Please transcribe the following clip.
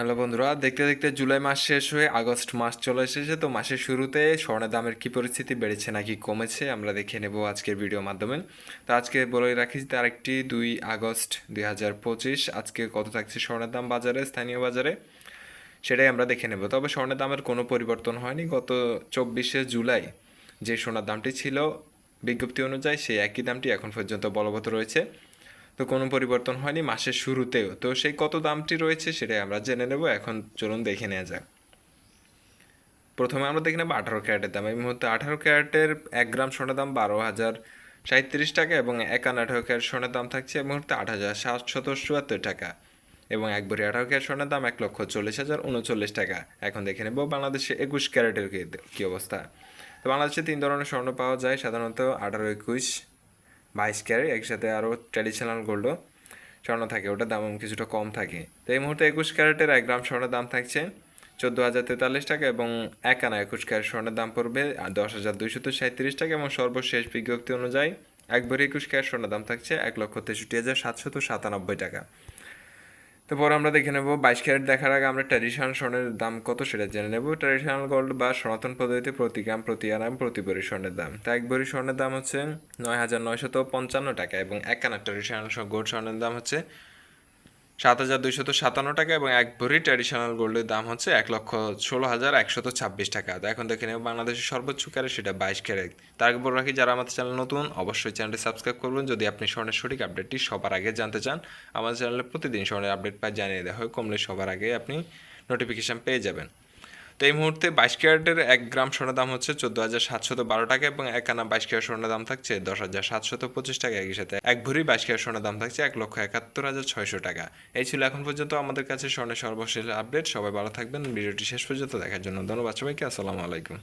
Hello বন্ধুরা, দেখতে দেখতে জুলাই মাস শেষ হয়ে আগস্ট মাস চলে এসেছে, তো মাসের শুরুতে স্বর্ণের দামের কী পরিস্থিতি, বেড়েছে নাকি কমেছে, আমরা দেখে নেব আজকের ভিডিওর মাধ্যমে। তো আজকে বলে রাখি তার একটি দুই আগস্ট দুই হাজার পঁচিশ, আজকে কত থাকছে স্বর্ণের দাম বাজারে, স্থানীয় বাজারে? সেটাই আমরা দেখে নেব। তবে স্বর্ণের দামের কোনো পরিবর্তন হয়নি, গত চব্বিশে জুলাই যে সোনার দামটি ছিল বিজ্ঞপ্তি অনুযায়ী সেই একই দামটি এখন পর্যন্ত বলবৎ রয়েছে। তো কোনো পরিবর্তন হয়নি মাসের শুরুতেও। তো সেই কত দামটি রয়েছে সেটাই আমরা জেনে নেব। এখন চলুন দেখে নেওয়া যাক। প্রথমে আমরা দেখে নেব আঠারো ক্যারেটের দাম। এই মুহূর্তে আঠারো ক্যারেটের এক গ্রাম সোনার দাম বারো হাজার সাঁত্রিশ টাকা এবং একান্ন আঠারো ক্যারেট সোনার দাম থাকছে এই মুহূর্তে আট হাজার সাতশত চুয়াত্তর টাকা এবং এক ভরি আঠারো ক্যারেট সোনার দাম এক লক্ষ চল্লিশ হাজার উনচল্লিশ টাকা। এখন দেখে নেব বাংলাদেশে একুশ ক্যারেটের কি অবস্থা। তো বাংলাদেশে তিন ধরনের স্বর্ণ পাওয়া যায়। সাধারণত আঠারো, একুশ বাইশ ক্যারেট একসাথে আরও ট্র্যাডিশনাল গোল্ডও স্বর্ণ থাকে, ওটার দাম কিছুটা কম থাকে। তো এই মুহূর্তে একুশ ক্যারেটের এক গ্রাম স্বর্ণের দাম থাকছে চোদ্দ হাজার তেতাল্লিশ টাকা এবং এক আনা একুশ ক্যারেট স্বর্ণের দাম পড়বে দশ হাজার দুইশত সাঁত্রিশ টাকা এবং সর্বশেষ বিজ্ঞপ্তি অনুযায়ী এক ভরি একুশ ক্যারেট স্বর্ণের দাম থাকছে এক লক্ষ তেষট্টি হাজার সাতশত সাতানব্বই টাকা। তো পরে আমরা দেখে নেব, বাইশ ক্যারেট দেখার আগে আমরা ট্র্যাডিশনাল স্বর্ণের দাম কত সেটা জেনে নেব। ট্র্যাডিশনাল গোল্ড বা সনাতন পদ্ধতিতে প্রতি গ্রাম, প্রতি আরাম প্রতি ভরি স্বর্ণের দাম। তো এক ভরি স্বর্ণের দাম হচ্ছে নয় হাজার নয়শত পঞ্চান্ন টাকা এবং এক আনা ট্র্যাডিশনাল গোল্ড স্বর্ণের দাম হচ্ছে সাত হাজার দুইশত সাতান্ন টাকা এবং এক ভরি ট্র্যাডিশনাল গোল্ডের দাম হচ্ছে এক লক্ষ ষোলো হাজার একশত ছাব্বিশ টাকা। তো এখন দেখে নেব বাংলাদেশের সর্বোচ্চ ক্যারেট, সেটা বাইশ ক্যারেট। তার আগে বলে রাখি, যারা আমাদের চ্যানেল নতুন, অবশ্যই চ্যানেলটি সাবস্ক্রাইব করবেন। যদি আপনি স্বর্ণের সঠিক আপডেটটি সবার আগে জানতে চান, আমাদের চ্যানেলে প্রতিদিন স্বর্ণের আপডেট পাই, জানিয়ে দেওয়া হয়। কমলে সবার আগে আপনি নোটিফিকেশান পেয়ে যাবেন। তো এই মুহূর্তে বাইশ ক্যারেটের এক গ্রাম সোনার দাম হচ্ছে চোদ্দ হাজার সাতশত বারো টাকা এবং এক আনা বাইশ কেয়ার সোনার দাম থাকছে দশ হাজার সাতশত পঁচিশ টাকা একই সাথে এক ভরি বাইশ কেয়ার সোনার দাম থাকছে এক লক্ষ একাত্তর হাজার ছয়শো টাকা। এই ছিল এখন পর্যন্ত আমাদের কাছে স্বর্ণের সর্বশেষ আপডেট। সবাই ভালো থাকবেন। ভিডিওটি শেষ পর্যন্ত দেখার জন্য ধন্যবাদ সবাইকে। আসসালামু আলাইকুম।